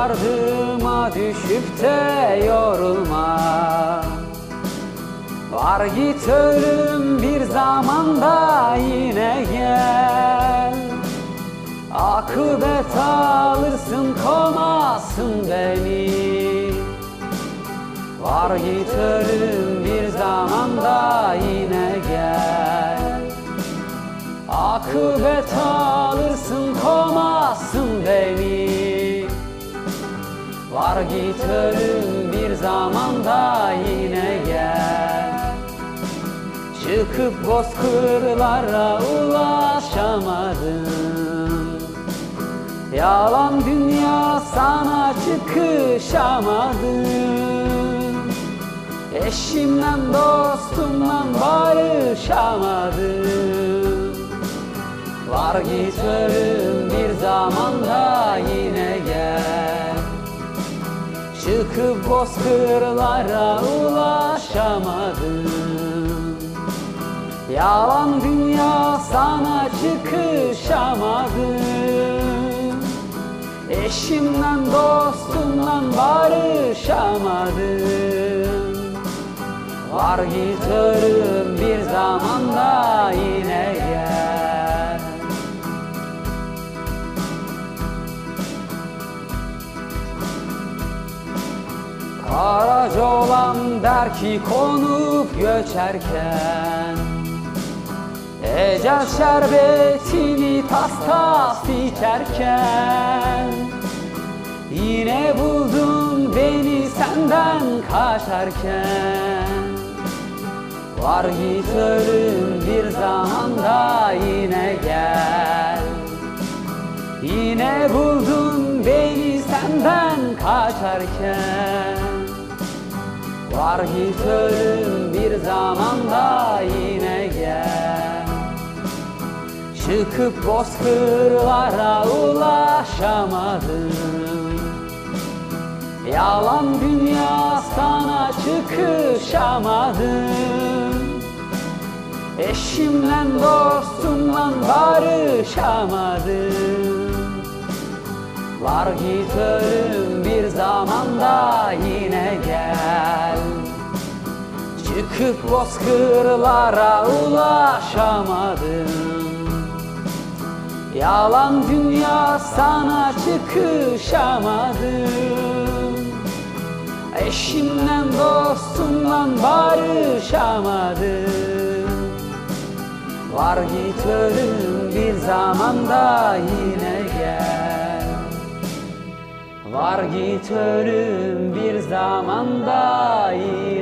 ardıma düşüp de yorulma. Var git ölüm bir zamanda yine gel. Akıbet alırsın kovmasın beni. Var git ölüm bir zamanda yine gel. Akıbet alırsın kovmasın beni Var git ölüm bir zamanda yine gel. Çıkıp bozkırlara ulaşamadım. Yalan dünya sana çıkışamadım. Eşimden dostumdan barışamadım. Var git ölüm Çıkıp bozkırlara ulaşamadım. Yalan dünya sana çıkışamadım. Eşimden dostumdan barışamadım. Var git bir zamanda yine Karaca olan der ki konup göçerken Ecel şerbetini tas tas içerken Yine buldun beni senden kaçarken. Var git ölüm bir zamanda yine gel. Yine buldun beni senden kaçarken Var git ölüm bir zamanda yine gel. Çıkıp bozkırlara ulaşamadım. Yalan dünya sana çıkışamadım. Eşimden dostumdan barışamadım. Var git ölüm bir zamanda yine gel Çıkıp bozkırlara ulaşamadım. Yalan dünya sana çıkışamadım. Eşimden dostumdan barışamadım. Var git ölüm bir zamanda yine gel. Var git ölüm bir zamanda yine